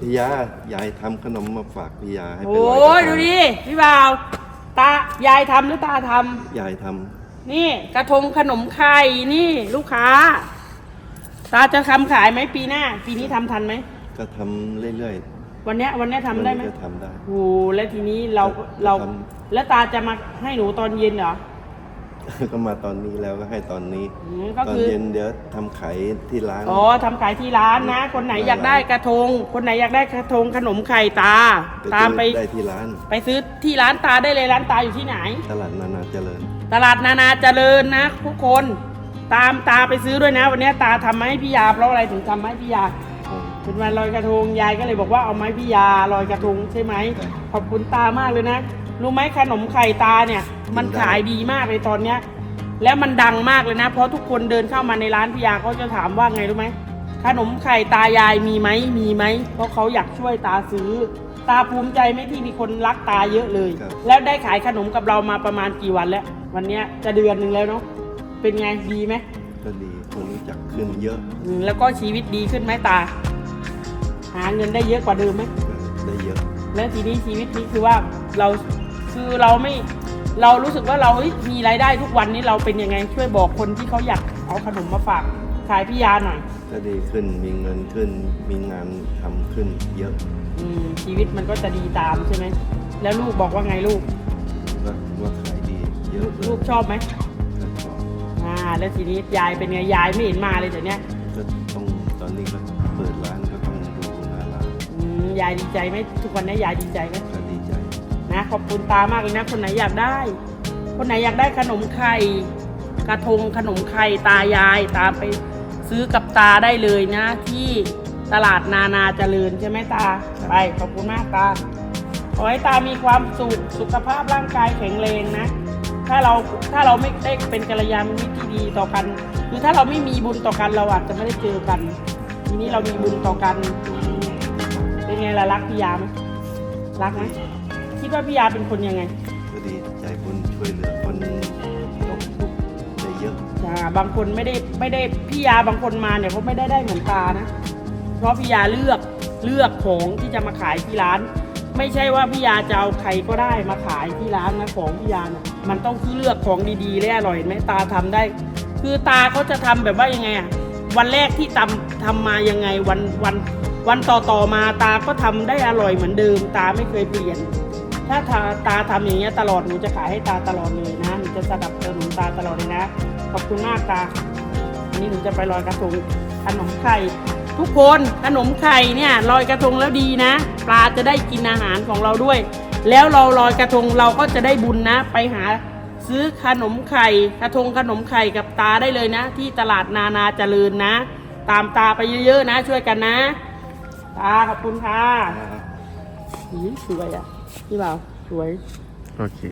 พี่ยายายทำขนมมาฝากพี่ยาให้เป็นโอ้ร้อยยกระทดูงดิพี่บ่าวตายายทำหรือตาทำยายทนี่กระทงขนมไข่นี่ ลูกค้า ตาจะทำขายไหมปีหน้า ปีนี้ทำทันไหมำก็ทำเรื่อยวันเนี้ยวันเนี้ยๆทำได้ไหมก็ทำได้ โอ้แล้วทีนี้เราก็เราทแล้วตาจะมาให้หนูตอนเย็นเหรอ ก็มาตอนนี้แล้วก็ให้ตอนนี้ อืมก็ตอนคือ เย็นเดี๋ยวทำขายที่ร้าน อ๋อทำขายที่ร้านนะ คนไหนอยากได้กระทง คนไหนอยากได้กระทงขนมไข่ตา ตามไปได้ที่ร้าน ไปซื้อที่ร้านตาได้เลยร้านตาอยู่ที่ไหน ตลาดนานาเจริญ ตลาดนานาเจริญนะทุกคนตามตาไปซื้อด้วยนะ วันนี้ตาทำมาให้พี่ยาเพราะอะไรถึงทำมาให้พี่ยาอืมเป็นวันลอยกระทงยายก็เลยบอกว่าเอาไม้พี่ยาลอยกระทงใช่ไหมครับขอบคุณตามากเลยนะ รู้ไหมขนมไข่ตาเนี่ย มันกินได้ขายดีมากเลยตอนเนี้ย แล้วมันดังมากเลยนะ เพราะทุกคนเดินเข้ามาในร้านพี่ยาเขาจะถามว่าไงรู้ไหมขนมไข่ตายายมีไหมมีไหมเพราะเขาอยากช่วยตาซื้อ ตาภูมิใจไหมที่มีคนรักตาเยอะเลย ครับ แล้วได้ขายขนมกับเรามาประมาณกี่วันแล้ว วันเนี้ยจะเดือนหนึ่งแล้วเนาะเป็นไงดีไหมก็ดีคนรู้จักขึ้นเยอะอืมแล้วก็ชีวิตดีขึ้นไหมตา หาเงินได้เยอะกว่าเดิมไหมก็ได้เยอะ แล้วทีนี้ชีวิตนี้คือว่าเรา คือเราไม่เรารู้สึกว่าเราเฮ้ยมีรายได้ทุกวันนี้เราเป็นยังไงช่วยบอกคนที่เขาอยากเอาขนมมาฝากขายพี่ยาหน่อย ก็ดีขึ้นมีเงินขึ้น มีงานทำขึ้นเยอะอืมชีวิตมันก็จะดีตามใช่ไหมแล้วลูกบอกว่าไงลูกว่าว่าขายดีเยอะเลยลูกชอบไหมก็ชอบอ่า แล้วทีนี้ยายเป็นไงยายไม่เห็นมาเลยเดี๋ยวนี้ก็ต้องตอนนี้ก็เปิดร้านก็ต้องดูหน้าร้านอืมยายดีใจไหมทุกวันนี้ยายดีใจไหมก็ดีใจ นะขอบคุณตามากเลยนะ คนไหนอยากได้ คนไหนอยากได้ขนมไข่กระทงขนมไข่ตายายตามไปซื้อกับตาได้เลยนะ ที่ตลาดนานาเจริญใช่ไหมตาไปขอบคุณมากตาขอให้ตามีความสุขสุขภาพร่างกายแข็งแรงนะ ถ้าเราถ้าเราไม่ได้เป็นกัลยาณมิตรที่ดีต่อกันคือถ้าเราไม่มีบุญต่อกันเราอาจจะไม่ได้เจอกัน ทีนี้เรามีบุญต่อกันเป็นไงล่ะรักพี่ยามรักไหม คิดว่าพี่ยาเป็นคนยังไงก็ดีใจคนช่วยเหลือคนตกทุกข์ได้เยอะอ่าบางคนไม่ได้ไม่ได้พี่ยาบางคนมาเนี่ยเขาไม่ได้ได้เหมือนตานะ เพราะพี่ยาเลือกเลือกของที่จะมาขายที่ร้าน ไม่ใช่ว่าพี่ยาจะเอาใครก็ได้มาขายที่ร้านนะของพี่ยาเนี่ยมันต้องคือเลือกของดีๆและอร่อยเห็นไหมตาทำได้ คือตาเขาจะทำแบบว่ายังไงอะวันแรกที่ทำทำมายังไงวันวันวันต่อต่อมาตาก็ทำได้อร่อยเหมือนเดิม ตาไม่เคยเปลี่ยน ถ้าตาตาทำอย่างเงี้ยตลอดหนูจะขายให้ตาตลอดเลยนะหนูจะสนับสนุนตาตลอดเลยนะ ขอบคุณมากตาอันนี้หนูจะไปลอยกระทงขนมไข่ทุกคนขนมไข่เนี่ยลอยกระทงแล้วดีนะ ปลาจะได้กินอาหารของเราด้วย แล้วเราลอยกระทงเราก็จะได้บุญนะ ไปหาซื้อขนมไข่กระทงขนมไข่กับตาได้เลยนะ ที่ตลาดนานาเจริญนะ ตามตาไปเยอะๆนะ ช่วยกันนะ ตาขอบคุณค่ะอ่าอีสวยอะ พี่บ่าวสวยโอเค